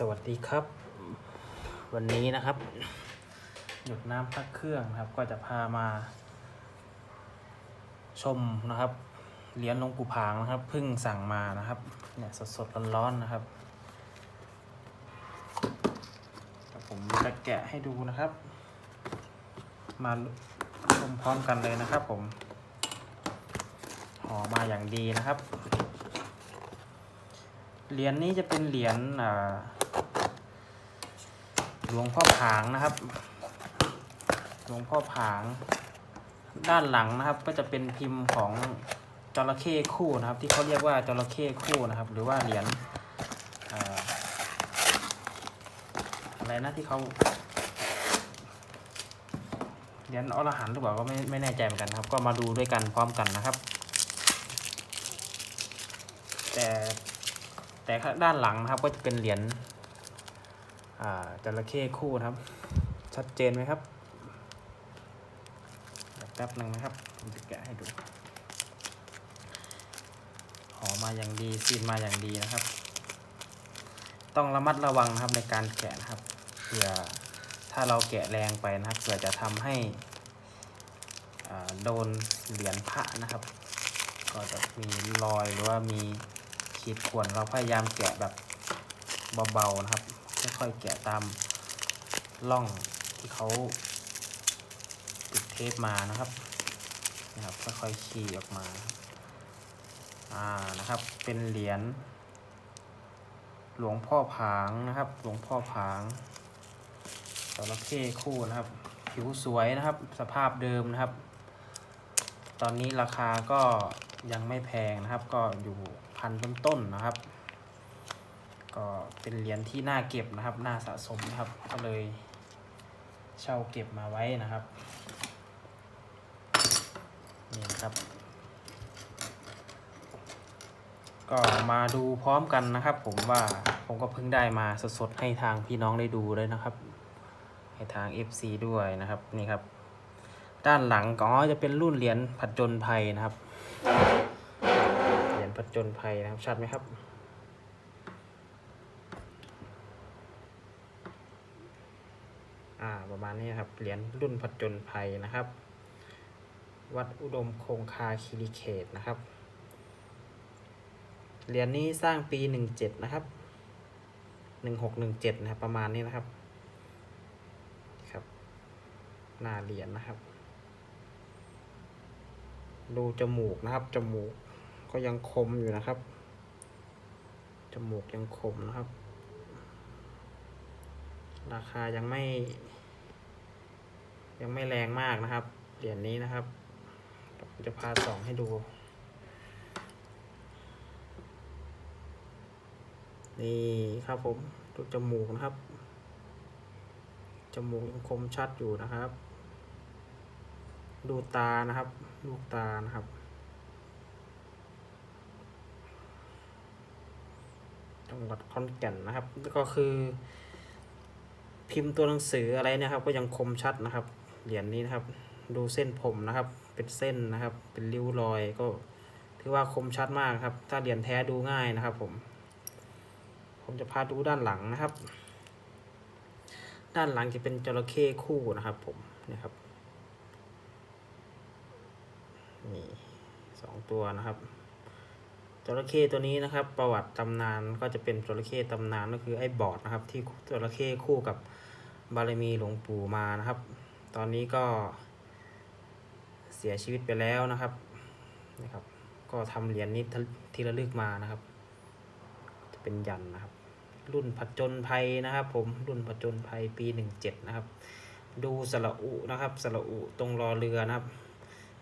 สวัสดีครับ วันนี้นะครับ หยดน้ำพักเครื่องนะครับ ก็จะพามา ชมนะครับเหรียญหลวงปู่ผางนะครับเพิ่งสั่งมานะครับ เนี่ยสดๆร้อนๆนะครับผมจะแกะให้ดูนะครับ มาชมพร้อมกันเลยนะครับ ผมห่อมาอย่างดีนะครับเหรียญนี้จะเป็นเหรียญอ่า หลวงพ่อผางนะครับ หลวงพ่อผาง ด้านหลังนะครับ ก็จะเป็นพิมพ์ของจระเข้คู่นะครับ ที่เขาเรียกว่าจระเข้คู่นะครับ หรือว่าเหรียญอะไรนะที่เขาเหรียญอรหันต์หรือเปล่าก็ไม่ไม่แน่ใจเหมือนกันครับ ก็มาดูด้วยกันพร้อมกันนะครับ แต่แต่ด้านหลังนะครับก็จะเป็นเหรียญ จระเข้คู่ครับ ชัดเจนไหมครับแป๊บหนึ่งนะครับ ผมจะแกะให้ดูหอมาอย่างดีซีนมาอย่างดีนะครับ ต้องระมัดระวังนะครับในการแกะนะครับเผื่อถ้าเราแกะแรงไปนะครับเผื่อจะทำให้โดนเหรียญพระนะครับ ก็จะมีรอยหรือว่ามีขีดข่วนเราพยายามแกะแบบเบาๆนะครับ ค่อยๆแกะตามร่องที่เขาติดเทปมานะครับนะครับค่อยๆขี่ออกมาอ่านะครับ เป็นเหรียญหลวงพ่อผางนะครับ หลวงพ่อผางจระเข้คู่นะครับ ผิวสวยนะครับ สภาพเดิมนะครับ ตอนนี้ราคาก็ยังไม่แพงนะครับ ก็อยู่พันต้นๆนะครับ ก็เป็นเหรียญที่น่าเก็บนะครับ น่าสะสมนะครับ ก็เลยเช่าเก็บมาไว้นะครับ นี่ครับ ก็มาดูพร้อมกันนะครับ ผมว่าผมก็เพิ่งได้มาสดๆให้ทางพี่น้องได้ดูเลยนะครับ ให้ทาง FC ด้วยนะครับนี่ครับ ด้านหลังก็จะเป็นรุ่นเหรียญผัดจนภัยนะครับ เหรียญผัดจนภัยนะครับชัดไหมครับ อ่าประมาณนี้ครับ เหรียญรุ่นผจนภัยนะครับ วัดอุดมคงคาคิริเขตนะครับ เหรียญนี้สร้างปีหนึ่งเจ็ดนะครับหนึ่งหกหนึ่งเจ็ดนะครับ ประมาณนี้นะครับครับ หน้าเหรียญนะครับ ดูจมูกนะครับ จมูกก็ยังคมอยู่นะครับ จมูกยังคมนะครับ ราคายังไม่ ยังไม่แรงมากนะครับ เหรียญนี้นะครับผมจะพาสองให้ดู นี่ครับผมดูจมูกนะครับ จมูกยังคมชัดอยู่นะครับ ดูตานะครับ ลูกตานะครับจังหวัดขอนแก่นนะครับ ก็คือ พิมพ์ตัวหนังสืออะไรนะครับ ก็ยังคมชัดนะครับ เหรียญนี้นะครับ ดูเส้นผมนะครับ เป็นเส้นนะครับ เป็นริ้วรอยก็ถือว่าคมชัดมากครับ ถ้าเหรียญแท้ดูง่ายนะครับ ผม ผมจะพาดูด้านหลังนะครับ ด้านหลังจะเป็นจระเข้คู่นะครับ ผมนี่ครับนี่สองตัวนะครับ จระเข้ตัวนี้นะครับ ประวัติตำนานก็จะเป็นจระเข้ตำนานก็คือไอ้บอดนะครับ ที่จระเข้คู่กับบารมีหลวงปู่มานะครับ ตอนนี้ก็เสียชีวิตไปแล้วนะครับนะครับ ก็ทำเหรียญนี้ที่ระลึกมานะครับ จะเป็นยันนะครับ รุ่นผจญภัยนะครับ ผมรุ่นผจญภัยปีหนึ่งเจ็ดนะครับ ดูสระอุนะครับสระอุตรงรอเรือนะครับ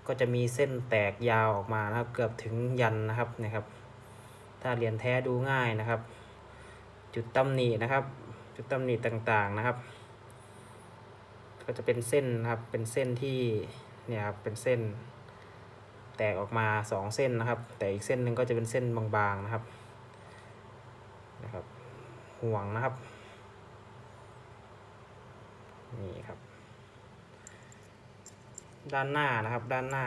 ก็จะมีเส้นแตกยาวออกมานะครับ เกือบถึงยันนะครับนะครับ ถ้าเหรียญแท้ดูง่ายนะครับ จุดตำหนินะครับ จุดตำหนิต่างๆนะครับ ก็จะเป็นเส้นนะครับเป็นเส้นที่เนี่ยครับเป็นเส้น แตกออกมาสองเส้นนะครับ แต่อีกเส้นหนึ่งก็จะเป็นเส้นบางๆนะครับนะครับ ห่วงนะครับ นี่ครับ ด้านหน้านะครับ ด้านหน้า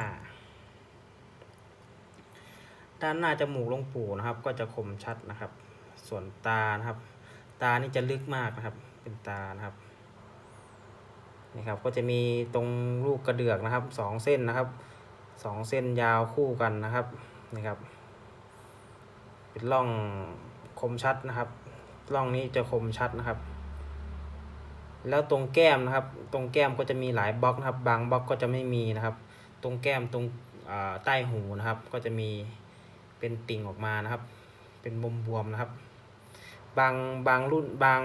ด้านหน้าจมูกลงปู่นะครับ ก็จะคมชัดนะครับ ส่วนตานะครับ ตานี่จะลึกมากนะครับ เป็นตานะครับนี่ครับก็จะมีตรงลูกกระเดือกนะครับสองเส้นนะครับสองเส้นยาวคู่กันนะครับนี่ครับเป็นร่องคมชัดนะครับร่องนี้จะคมชัดนะครับ แล้วตรงแก้มนะครับ ตรงแก้มก็จะมีหลายบล็อกนะครับ บางบล็อกก็จะไม่มีนะครับ ตรงแก้มตรงใต้หูนะครับ ก็จะมีเป็นติ่งออกมานะครับ เป็นมุมบวมนะครับ บางบางรุ่นบาง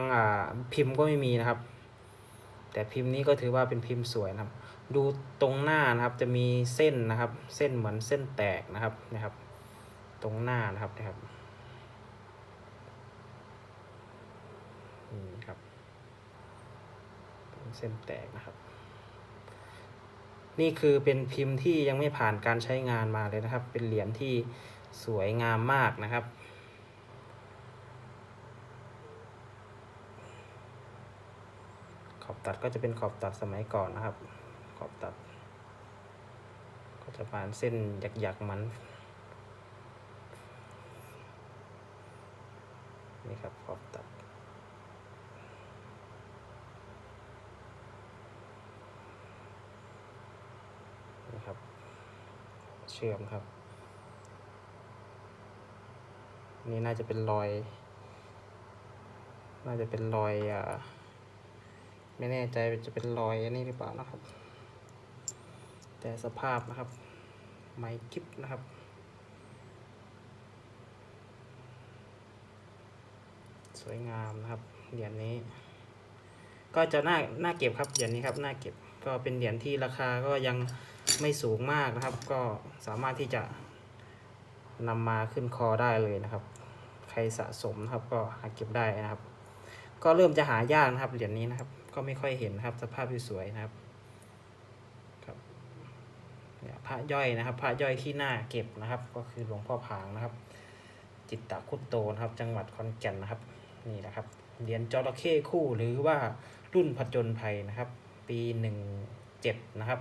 พิมพ์ก็ไม่มีนะครับ แต่พิมพ์นี้ก็ถือว่าเป็นพิมพ์สวยนะครับ ดูตรงหน้านะครับจะมีเส้นนะครับ เส้นเหมือนเส้นแตกนะครับนะครับ ตรงหน้านะครับนะครับนี่ครับ เส้นแตกนะครับ นี่คือเป็นพิมพ์ที่ยังไม่ผ่านการใช้งานมาเลยนะครับ เป็นเหรียญที่สวยงามมากนะครับขอบตัดก็จะเป็นขอบตัดสมัยก่อนนะครับ ขอบตัด ก็จะผ่านเส้นหยักๆมันนี่ครับขอบตัด นี่ครับ เชื่อมครับ นี่น่าจะเป็นรอย น่าจะเป็นรอยอ่าไม่แน่ใจว่าจะเป็นรอยอันนี้หรือเปล่านะครับ แต่สภาพนะครับ ไม้กิฟนะครับ สวยงามนะครับเหรียญนี้ ก็จะน่าน่าเก็บครับเหรียญนี้ครับน่าเก็บก็เป็นเหรียญที่ราคาก็ยัง ไม่สูงมากนะครับ ก็สามารถที่จะนำมาขึ้นคอได้เลยนะครับ ใครสะสมนะครับก็หาเก็บได้นะครับ ก็เริ่มจะหายากนะครับเหรียญนี้นะครับ ก็ไม่ค่อยเห็นนะครับ สภาพสวยนะครับครับเนี่ยพระย่อยนะครับ พระย่อยที่น่าเก็บนะครับ ก็คือหลวงพ่อผางนะครับ จิตตะคุตโตนะครับ จังหวัดขอนแก่นนะครับนี่นะครับเหรียญจระเข้คู่หรือว่ารุ่นผจญภัยนะครับ ปีหนึ่งเจ็ดนะครับ